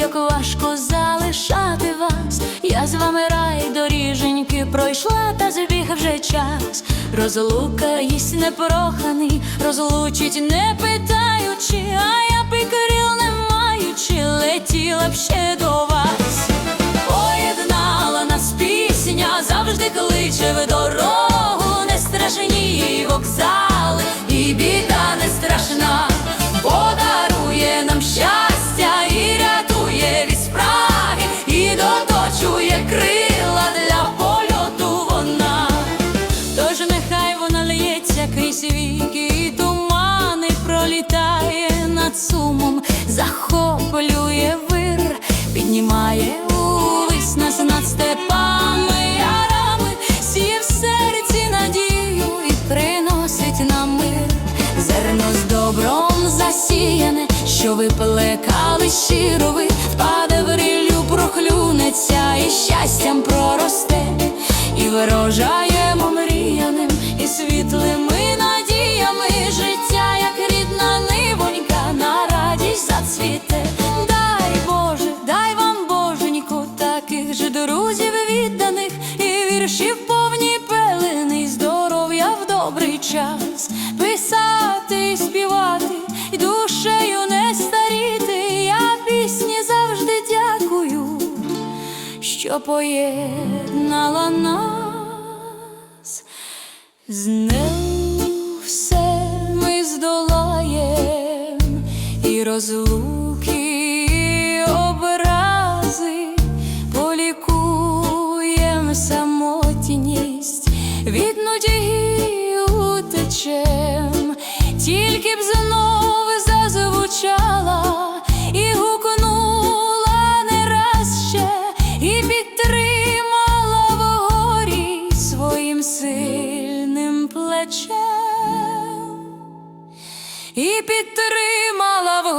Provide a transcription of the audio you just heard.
як важко залишати вас. Я з вами рай доріженьки пройшла, та збіг вже час. Розлука їсть непроханий, розлучить, не питаючи, а я би не маючи, летіла б ще до вас. Поєднала нас пісня, завжди кличе в над сумом, захоплює вир, піднімає увесь нас над степами, ярами, в серці надію і приносить нам мир. Зерно з добром засіяне, що ви плекали щиро ви, впаде в ріллю, прохлюнеться і щастям проросте, і вирожаємо мріяним і світлими час, писати і співати, і душею не старіти. Я пісні завжди дякую, що поєднала нас. З нею все ми здолаєм і розлуки, образи полікуєм самотність, від нудьги утечем, тільки б знов зазвучала і гукнула не раз ще, і підтримала в горі своїм сильним плечем. І підтримала в